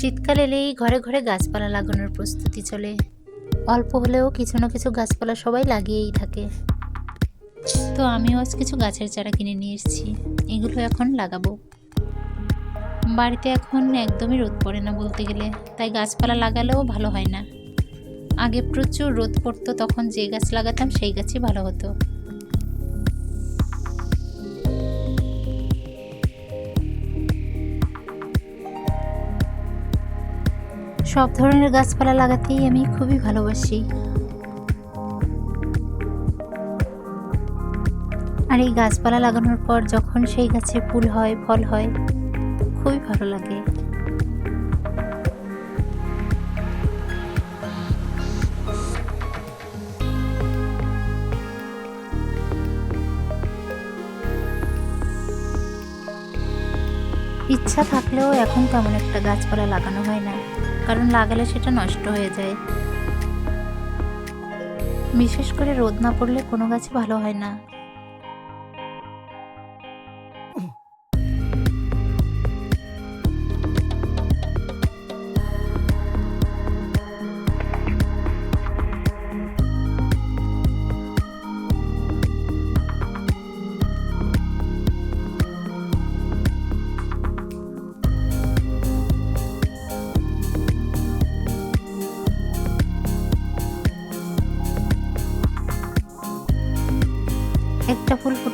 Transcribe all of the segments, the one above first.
শীতকাল এলেই ঘরে ঘরে গাছপালা লাগানোর প্রস্তুতি চলে। অল্প হলেও কিছু না কিছু গাছপালা সবাই লাগিয়েই থাকে। তো আমিও আজ কিছু গাছের চারা কিনে নিয়ে এসেছি। এগুলো এখন লাগাবো। বাড়িতে এখন একদমই রোদ পড়ে না বলতে গেলে। তাই গাছপালা লাগালেও ভালো হয় না। আগে প্রচুর রোদ পড়তো, তখন যে গাছ লাগাতাম সেই গাছই ভালো হতো। সব ধরনের গাছপালা লাগাতেই আমি খুবই ভালোবাসি। আর এই গাছপালা লাগানোর পর যখন সেই গাছে ফুল হয়, ফল হয়, খুবই ভালো লাগে। ইচ্ছা থাকলেও এখন তেমন একটা গাছপালা লাগানো হয় না, কারণ লাগালে সেটা নষ্ট হয়ে যায়। বিশেষ করে রোদ না পড়লে কোনো গাছই ভালো হয় না।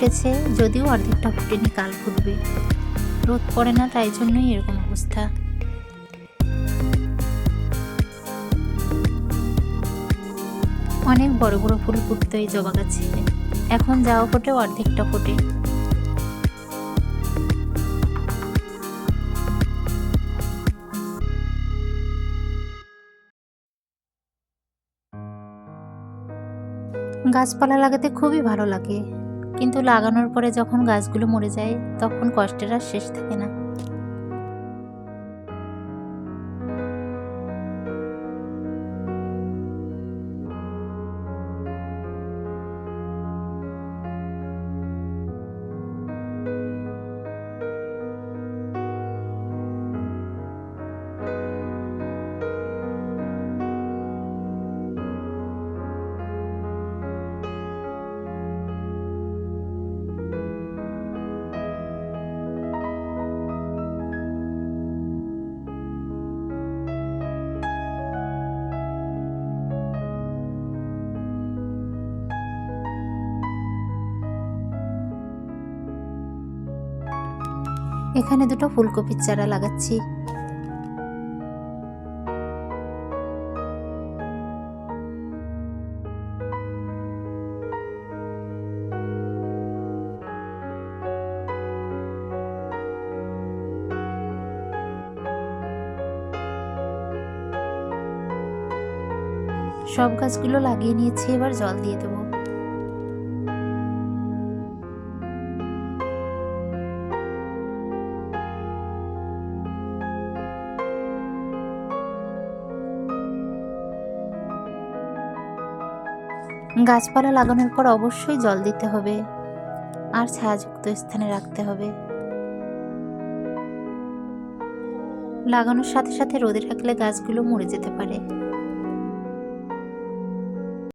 ফুটেছে যদিও অর্ধেকটা ফুটেনি, কাল ফুটবে। রোদ পড়ে না, তাই জন্যই এরকম অবস্থা। অনেক বড় বড় ফুল ফুটতো এই জবা গাছে। এখন যাওয়া ফোটে, অর্ধেকটা ফোটে। গাছপালা লাগাতে খুবই ভালো লাগে। কিন্তু লাগানোর পরে যখন গাছগুলো মরে যায় তখন কষ্টের আর শেষ থাকে না। এখানে দুটো ফুলকপির চারা লাগাচ্ছি। সব গাছগুলো লাগিয়ে নিয়েছি এবার জল দিয়ে দেবো। গাছপালা লাগানোর পর অবশ্যই জল দিতে হবে। আর ছায়াযুক্ত স্থানে রাখতে হবে। লাগানোর সাথে সাথে রোদে রাখলে গাছগুলো মরে যেতে পারে।